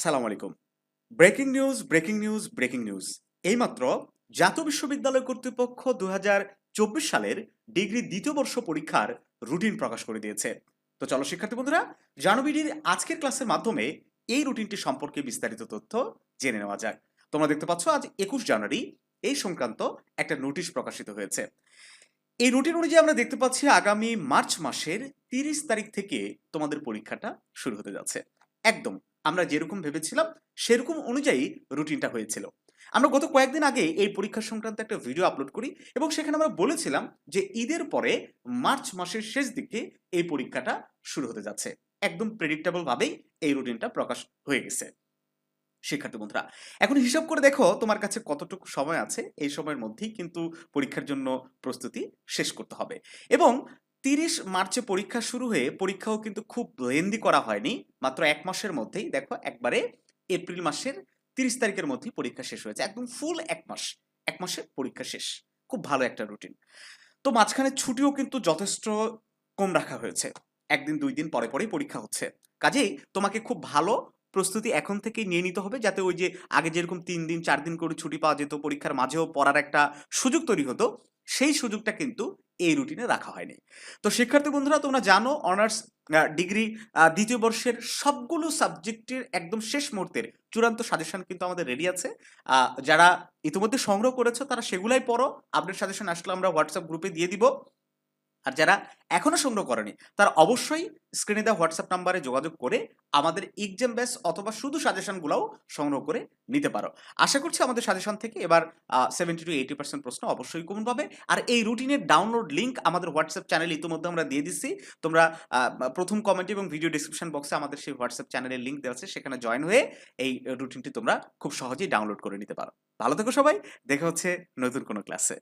আসসালামু আলাইকুম। Breaking news breaking news breaking news. এইমাত্র জাতীয় বিশ্ববিদ্যালয় কর্তৃপক্ষ দু চব্বিশ সালের ডিগ্রি দ্বিতীয় বর্ষ পরীক্ষার রুটিন প্রকাশ করে দিয়েছে। তো চলো শিক্ষার্থী বন্ধুরা জানবিডির আজকের ক্লাসের মাধ্যমে এই রুটিনটি সম্পর্কে বিস্তারিত তথ্য জেনে নেওয়া যাক। তোমরা দেখতে পাচ্ছ, আজ একুশ জানুয়ারি, এই সংক্রান্ত একটা নোটিশ প্রকাশিত হয়েছে। এই রুটিন অনুযায়ী আমরা দেখতে পাচ্ছি, আগামী মার্চ মাসের তিরিশ তারিখ থেকে তোমাদের পরীক্ষাটা শুরু হতে যাচ্ছে। একদম। আমরা যেরকম ভেবেছিলাম, সেরকম অনুযায়ী রুটিনটা হয়েছিল। আমরা গত কয়েকদিন আগে এই পরীক্ষা সংক্রান্ত একটা ভিডিও আপলোড করি এবং সেখানে আমরা বলেছিলাম যে ঈদের পরে মার্চ মাসের শেষ দিকে এই পরীক্ষাটা শুরু হতে যাচ্ছে। একদম প্রেডিক্টেবল ভাবেই এই রুটিনটা প্রকাশ হয়ে গেছে। শিক্ষার্থী বন্ধুরা, এখন হিসাব করে দেখো তোমার কাছে কতটুকু সময় আছে, এই সময়ের মধ্যেই কিন্তু পরীক্ষার জন্য প্রস্তুতি শেষ করতে হবে। এবং তিরিশ মার্চে পরীক্ষা শুরু হয়ে পরীক্ষাও কিন্তু খুব লেন্দি করা হয়নি, মাত্র এক মাসের মধ্যেই। দেখো, একবারে এপ্রিল মাসের তিরিশ তারিখের মধ্যেই পরীক্ষা শেষ হয়েছে, একদম ফুল এক মাস, এক মাসে পরীক্ষা শেষ। খুব ভালো একটা রুটিন। তো মাঝখানে ছুটিও কিন্তু যথেষ্ট কম রাখা হয়েছে, একদিন দুই দিন পরে পরেই পরীক্ষা হচ্ছে। কাজেই তোমাকে খুব ভালো প্রস্তুতি এখন থেকেই নিয়ে নিতে হবে যাতে ওই যে আগে যেরকম তিন দিন, চার দিন করে ছুটি পাওয়া যেত, পরীক্ষার মাঝেও পড়ার একটা সুযোগ তৈরি হতো, সেই সুযোগটা কিন্তু এই রুটিনে রাখা হয়নি। তো শিক্ষার্থী বন্ধুরা, তোমরা জানো অনার্স ডিগ্রি দ্বিতীয় বর্ষের সবগুলো সাবজেক্টের একদম শেষ মুহূর্তের চূড়ান্ত সাজেশন কিন্তু আমাদের রেডি আছে। যারা ইতিমধ্যে সংগ্রহ করেছ, তারা সেগুলাই পড়ো। আপডেট সাজেশন আসলে আমরা হোয়াটসঅ্যাপ গ্রুপে দিয়ে দিব। আর যারা এখনও সংগ্রহ করেনি, তারা অবশ্যই স্ক্রিনে দেওয়া হোয়াটসঅ্যাপ নাম্বারে যোগাযোগ করে আমাদের এক্সাম ব্যাস অথবা শুধু সাজেশনগুলোও সংগ্রহ করে নিতে পারো। আশা করছি আমাদের সাজেশন থেকে এবার সেভেন্টি টু এইটি পার্সেন্ট প্রশ্ন অবশ্যই কমন পাবে। আর এই রুটিনের ডাউনলোড লিঙ্ক আমাদের হোয়াটসঅ্যাপ চ্যানেল ইতিমধ্যে আমরা দিয়ে দিচ্ছি তোমরা প্রথম কমেন্ট এবং ভিডিও ডিসক্রিপশন বক্সে আমাদের সেই হোয়াটসঅ্যাপ চ্যানেলের লিঙ্ক দেওয়া আছে, সেখানে জয়েন হয়ে এই রুটিনটি তোমরা খুব সহজেই ডাউনলোড করে নিতে পারো। ভালো থেকো সবাই, দেখা হচ্ছে নতুন কোনো ক্লাসে